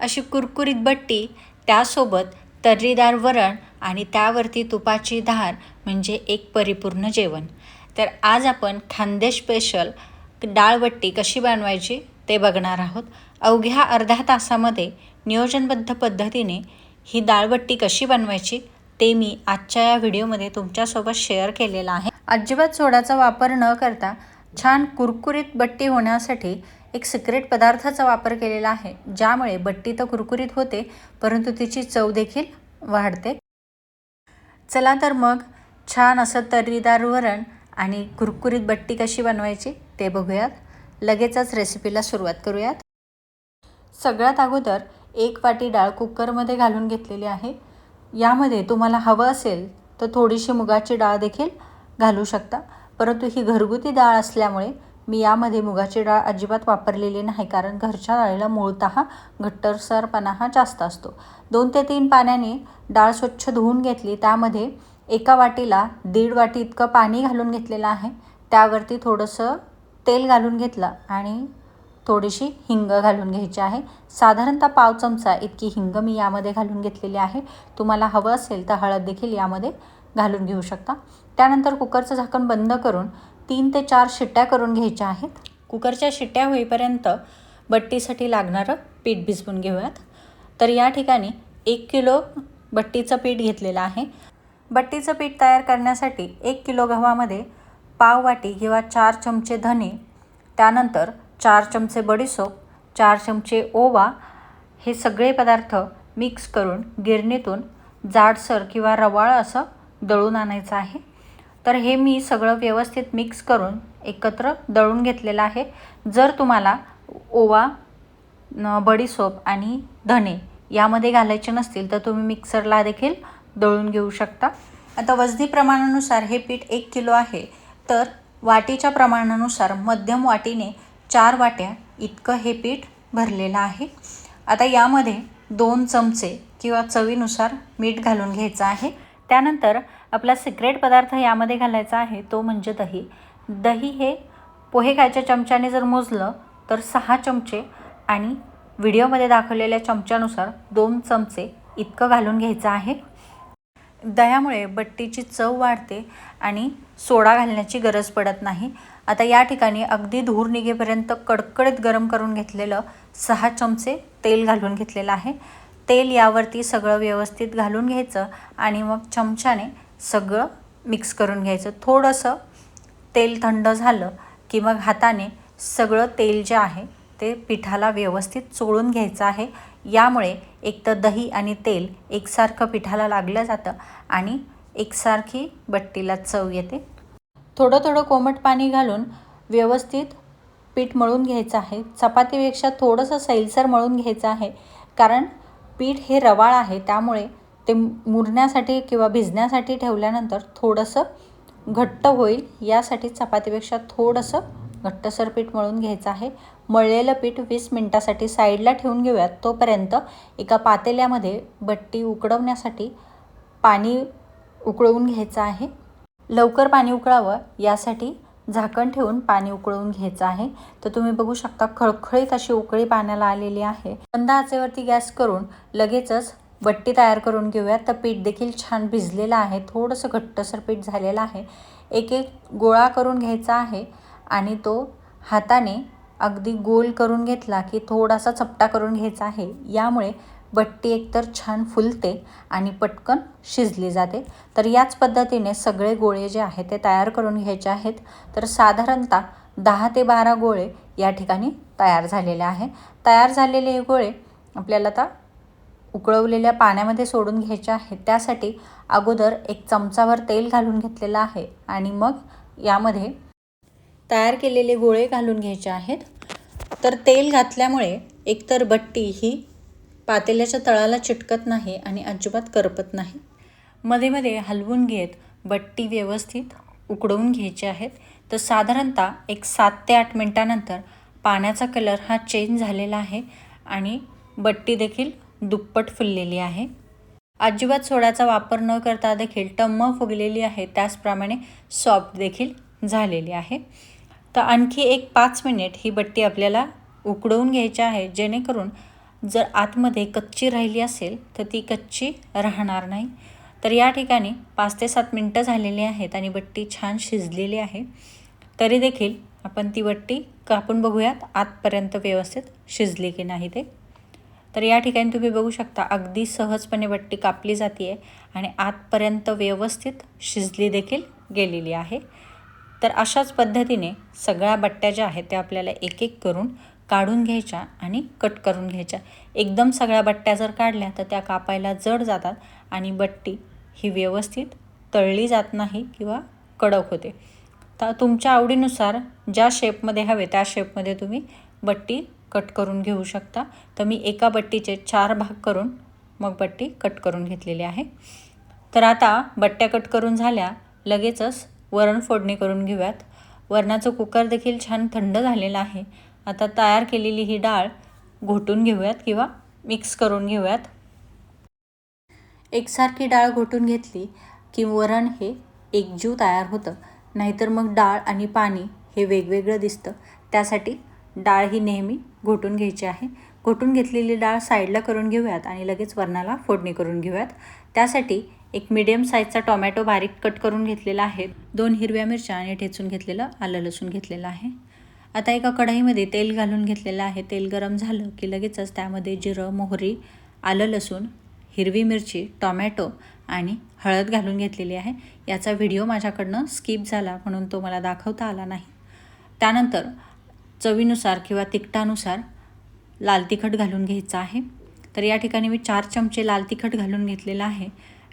अशी कुरकुरीत बट्टी त्यासोबत तर्रीदार वरण आणि त्यावरती तुपाची धार म्हणजे एक परिपूर्ण जेवण. तर आज आपण खानदेश स्पेशल डाळबट्टी कशी बनवायची ते बघणार आहोत. अवघ्या अर्ध्या तासामध्ये नियोजनबद्ध पद्धतीने ही डाळबट्टी कशी बनवायची ते मी आजच्या या व्हिडिओमध्ये तुमच्यासोबत शेअर केलेलं आहे. अजिबात सोड्याचा वापर न करता छान कुरकुरीत बट्टी होण्यासाठी एक सिक्रेट पदार्थाचा वापर केलेला आहे ज्यामुळे बट्टी तर कुरकुरीत होते परंतु तिची चव देखील वाढते. चला तर मग छान असं तर्रीदार वरण आणि कुरकुरीत बट्टी कशी बनवायची ते बघूयात. लगेचच रेसिपीला सुरुवात करूयात. सगळ्यात अगोदर एक वाटी डाळ कुकरमध्ये घालून घेतलेली आहे. यामध्ये तुम्हाला हवं असेल तर थोडीशी मुगाची डाळ देखील घालू शकता परंतु ही घरगुती डाळ असल्यामुळे मी यामध्ये मुगाची डाळ अजिबात वापरलेली नाही कारण घरच्या डाळीला मूळतः घट्टरसरपणा हा जास्त असतो. दोन ते तीन पाण्याने डाळ स्वच्छ धुवून घेतली त्यामध्ये एका वाटीला दीड वाटी इतकं पाणी घालून घेतलेलं आहे. त्यावरती थोडंसं तेल घालून घेतलं आणि थोडीशी हिंग घालून घ्यायची आहे. साधारणतः पाव चमचा इतकी हिंग मी यामध्ये घालून घेतलेली आहे. तुम्हाला हवं असेल तर हळद देखील यामध्ये घालून घेऊ शकता. त्यानंतर कुकरचं झाकण बंद करून तीन ते चार शिट्ट्या करून घ्यायच्या आहेत. कुकरच्या शिट्ट्या होईपर्यंत बट्टीसाठी लागणारं पीठ भिजवून घेऊयात. तर या ठिकाणी एक किलो बट्टीचं पीठ घेतलेलं आहे. बट्टीचं पीठ तयार करण्यासाठी एक किलो गव्हामध्ये पाव वाटी किंवा चार चमचे धने त्यानंतर चार चमचे बडीसोप चार चमचे ओवा हे सगळे पदार्थ मिक्स करून गिरणीतून जाडसर किंवा रवाळ असं दळून आणायचं आहे. तर हे मी सगळं व्यवस्थित मिक्स करून एकत्र दळून घेतलेलं आहे. जर तुम्हाला ओवा बडीसोप आणि धने यामध्ये घालायचे नसतील तर तुम्ही मिक्सरला देखील दळून घेऊ शकता. आता वजनी प्रमाणानुसार हे पीठ एक किलो आहे. तर वाटीच्या प्रमाणानुसार मध्यम वाटीने चार वाट्या इतकं हे पीठ भरलेलं आहे. आता यामध्ये दोन चमचे किंवा चवीनुसार मीठ घालून घ्यायचं आहे. त्यानंतर आपला सिक्रेट पदार्थ यामध्ये घालायचा आहे तो म्हणजे दही. दही हे पोहे खायच्या चमच्याने जर मोजलं तर सहा चमचे आणि व्हिडिओमध्ये दाखवलेल्या चमच्यानुसार दोन चमचे इतकं घालून घ्यायचं आहे. दह्यामुळे बट्टीची चव वाढते आणि सोडा घालण्याची गरज पडत नाही. आता या ठिकाणी अगदी धूर निघेपर्यंत कडकडीत गरम करून घेतलेलं सहा चमचे तेल घालून घेतलेलं आहे. तेल यावरती सगळं व्यवस्थित घालून घ्यायचं आणि मग चमच्याने सगळं मिक्स करून घ्यायचं. थोडंसं तेल थंड झालं की मग हाताने सगळं तेल जे आहे ते पिठाला व्यवस्थित चोळून घ्यायचं आहे. यामुळे एक तर दही आणि तेल एकसारखं पिठाला लागलं जातं आणि एकसारखी बट्टीला चव येते. थोडं थोडं कोमट पाणी घालून व्यवस्थित पीठ मळून घ्यायचं आहे. चपातीपेक्षा थोडंसं सैलसर मळून घ्यायचं आहे कारण पीठ हे रवाळ आहे त्यामुळे ते मुरण्यासाठी किंवा भिजण्यासाठी ठेवल्यानंतर थोडंसं घट्ट होईल. यासाठी चपातीपेक्षा थोडंसं घट्टसर पीठ मळून घ्यायचं आहे. मळलेलं पीठ वीस मिनटासाठी साईडला ठेवून घेऊयात. तोपर्यंत एका पातेल्यामध्ये बट्टी उकडवण्यासाठी पाणी उकळवून घ्यायचं आहे. लवकर पाणी उकळावं. यासाठी झाकण ठेवून पाणी उकळून घ्यायचं आहे. तर तुम्ही बघू शकता खळखळीत अशी उकळी पाण्याला आलेली आहे. बंद आचेवरती गॅस करून लगेचच बट्टी तयार करून घेऊयात. तर पीठ देखील छान भिजलेलं आहे. थोडंसं घट्टसर पीठ झालेलं आहे. एक एक गोळा करून घ्यायचा आहे आणि तो हाताने अगदी गोल करून घेतला की थोडासा चपटा करून घ्यायचा आहे. यामुळे बट्टी एकतर छान फुलते आणि पटकन शिजली जाते. तर याच पद्धतीने सगळे गोळे जे आहेत ते तयार करून घ्यायचे आहेत. तर साधारणतः दहा ते बारा गोळे या ठिकाणी तयार झालेले आहे. तयार झालेले हे गोळे आपल्याला आता उकळवलेल्या पाण्यामध्ये सोडून घ्यायचे आहेत. त्यासाठी अगोदर एक चमचावर तेल घालून घेतलेलं आहे आणि मग यामध्ये तयार केलेले गोळे घालून घ्यायचे आहेत. तर तेल घातल्यामुळे एकतर बट्टी ही पातेल्याच्या तळाला चिटकत नाही आणि अजिबात करपत नाही. मध्ये मध्ये हलवून घेत बट्टी व्यवस्थित उकडवून घ्यायची आहेत. तर साधारणतः एक सात ते आठ मिनटानंतर पाण्याचा कलर हा चेंज झालेला आहे आणि बट्टी देखील दुप्पट फुललेली आहे. अजिबात सोड्याचा वापर न करता देखील टम्म फुगलेली आहे. त्याचप्रमाणे सॉफ्ट देखील झालेली आहे. तर आणखी एक पाच मिनिट ही बट्टी आपल्याला उकडवून घ्यायची आहे जेणेकरून जर आतमध्ये कच्ची राहिली असेल तर ती कच्ची राहणार नाही. तर या ठिकाणी पाच ते सात मिनटं झालेली आहेत आणि बट्टी छान शिजलेली आहे. तरी देखील आपण ती बट्टी कापून बघूयात आतपर्यंत व्यवस्थित शिजली की नाही ते. तर या ठिकाणी तुम्ही बघू शकता अगदी सहजपणे बट्टी कापली जाते आहे आणि आतपर्यंत व्यवस्थित शिजली देखील गेलेली आहे. तर अशाच पद्धतीने सगळ्या बट्ट्या ज्या आहेत त्या आपल्याला एक एक करून काढून घ्यायच्या आणि कट करून घ्यायच्या. एकदम सगळ्या बट्ट्या जर काढल्या तर त्या कापायला जड जातात आणि बट्टी ही व्यवस्थित तळली जात नाही किंवा कडक होते. तर तुमच्या आवडीनुसार ज्या शेपमध्ये हवे त्या शेपमध्ये तुम्ही बट्टी कट करून घेऊ शकता. तर मी एका बट्टीचे चार भाग करून मग बट्टी कट करून घेतलेली आहे. तर आता बट्ट्या कट करून झाल्या लगेचच वरण फोडणी करून घेऊयात. वरणाचं कुकर देखील छान थंड झालेलं आहे. आता तयार केलेली ही डाळ घोटून घेऊयात किंवा मिक्स करून घेऊयात. एकसारखी डाळ घोटून घेतली की वरण हे एकजीव तयार होतं. नाहीतर मग डाळ आणि पाणी हे वेगवेगळं दिसतं. त्यासाठी डाळ ही नेहमी घोटून घ्यायची आहे. घोटून घेतलेली डाळ साईडला करून घेऊयात आणि लगेच वरणाला फोडणी करून घेऊयात. त्यासाठी एक मिडियम साईजचा टोमॅटो बारीक कट करून घेतलेला आहे. दोन हिरव्या मिरच्या आणि ठेचून घेतलेलं आलं लसूण घेतलेलं आहे. आता एका कढईमध्ये तेल घालून घेतलेलं आहे. तेल गरम झालं की लगेचच त्यामध्ये जिरं मोहरी आलं लसूण हिरवी मिरची टॉमॅटो आणि हळद घालून घेतलेली आहे. याचा व्हिडिओ माझ्याकडनं स्किप झाला म्हणून तो मला दाखवता आला नाही. त्यानंतर चवीनुसार किंवा तिखटानुसार लाल तिखट घालून घ्यायचं आहे. तर या ठिकाणी मी चार चमचे लाल तिखट घालून घेतलेलं आहे.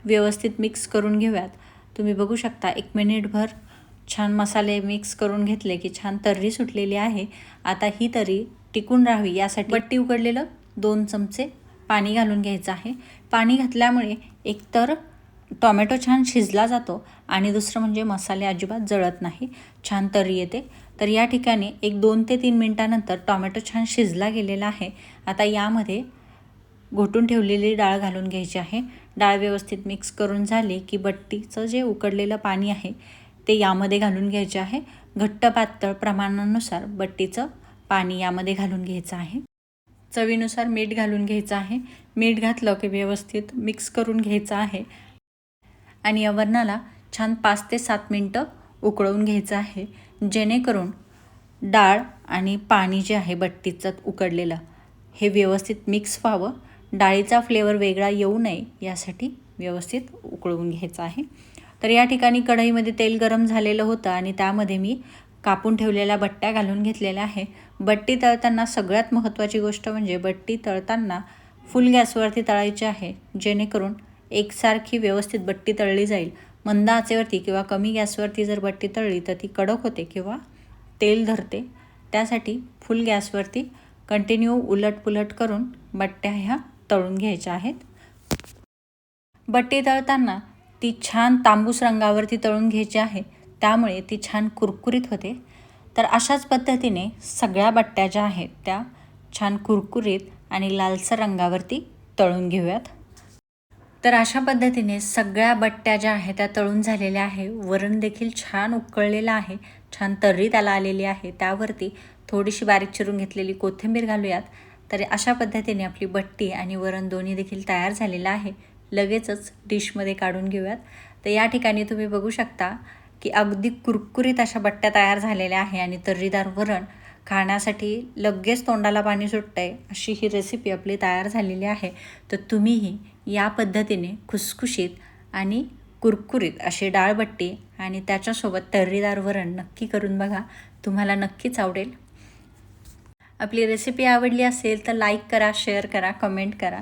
व्यवस्थित मिक्स करून घेऊयात. तुम्ही बघू शकता एक मिनिटभर छान मसाले मिक्स करून घेतले की छान तर्री सुटलेली आहे. आता ही तर्री टिकून राहावी यासाठी बट्टी उकडलेलं दोन चमचे पाणी घालून घ्यायचं आहे. पाणी घातल्यामुळे एकतर टॉमॅटो छान शिजला जातो आणि दुसरं म्हणजे मसाले अजिबात जळत नाही. छान तर्री येते. तर या ठिकाणी एक दोन ते तीन मिनटानंतर टॉमॅटो छान शिजला गेलेला आहे. आता यामध्ये घोटून ठेवलेली डाळ घालून घ्यायची आहे. डाळ व्यवस्थित मिक्स करून झाली की बट्टीचं जे उकडलेलं पाणी आहे ते यामध्ये घालून घ्यायचे आहे. घट्ट पातळ प्रमाणानुसार बट्टीचं पाणी यामध्ये घालून घ्यायचं आहे. चवीनुसार मीठ घालून घ्यायचं आहे. मीठ घातलं की व्यवस्थित मिक्स करून घ्यायचं आहे. आणि या वरणाला छान पाच ते सात मिनटं उकळवून घ्यायचं आहे. जेणेकरून डाळ आणि पाणी जे आहे बट्टीचं उकडलेलं हे व्यवस्थित मिक्स व्हावं. डाळीचा फ्लेवर वेगळा येऊ नये यासाठी व्यवस्थित उकळवून घ्यायचं आहे. तर या ठिकाणी कढईमध्ये तेल गरम झालेलं होतं आणि त्यामध्ये मी कापून ठेवलेल्या बट्ट्या घालून घेतलेल्या आहे. बट्टी तळताना सगळ्यात महत्त्वाची गोष्ट म्हणजे बट्टी तळताना फुल गॅसवरती तळायची आहे जेणेकरून एकसारखी व्यवस्थित बट्टी तळली जाईल. मंद आचेवरती किंवा कमी गॅसवरती जर बट्टी तळली तर ती कडक होते किंवा तेल धरते. त्यासाठी फुल गॅसवरती कंटिन्यू उलटपुलट करून बट्ट्या ह्या तळून घ्यायच्या आहेत. बट्टी तळताना ती छान तांबूस रंगावरती तळून घ्यायची आहे. त्यामुळे ती छान कुरकुरीत होते. तर अशाच पद्धतीने सगळ्या बट्ट्या ज्या आहेत त्या छान कुरकुरीत आणि लालसर रंगावरती तळून घेऊयात. तर अशा पद्धतीने सगळ्या बट्ट्या ज्या आहेत त्या तळून झालेल्या आहे. वरण देखील छान उकळलेलं आहे. छान तर्री त्याला आलेली आहे. त्यावरती थोडीशी बारीक चिरून घेतलेली कोथिंबीर घालूयात. तर अशा पद्धतीने आपली बट्टी आणि वरण दोन्ही देखील तयार झालेलं आहे. लगेचच डिशमध्ये काढून घेऊयात. तर या ठिकाणी तुम्ही बघू शकता की अगदी कुरकुरीत अशा बट्ट्या तयार झालेल्या आहे आणि तर्रीदार वरण खाण्यासाठी लगेच तोंडाला पाणी सुटतं आहे अशी ही रेसिपी आपली तयार झालेली आहे. तर तुम्हीही या पद्धतीने खुसखुशीत आणि कुरकुरीत अशी डाळबट्टी आणि त्याच्यासोबत तर्रीदार वरण नक्की करून बघा. तुम्हाला नक्कीच आवडेल. आपली रेसिपी आवडली असेल तर लाईक करा शेअर करा कमेंट करा.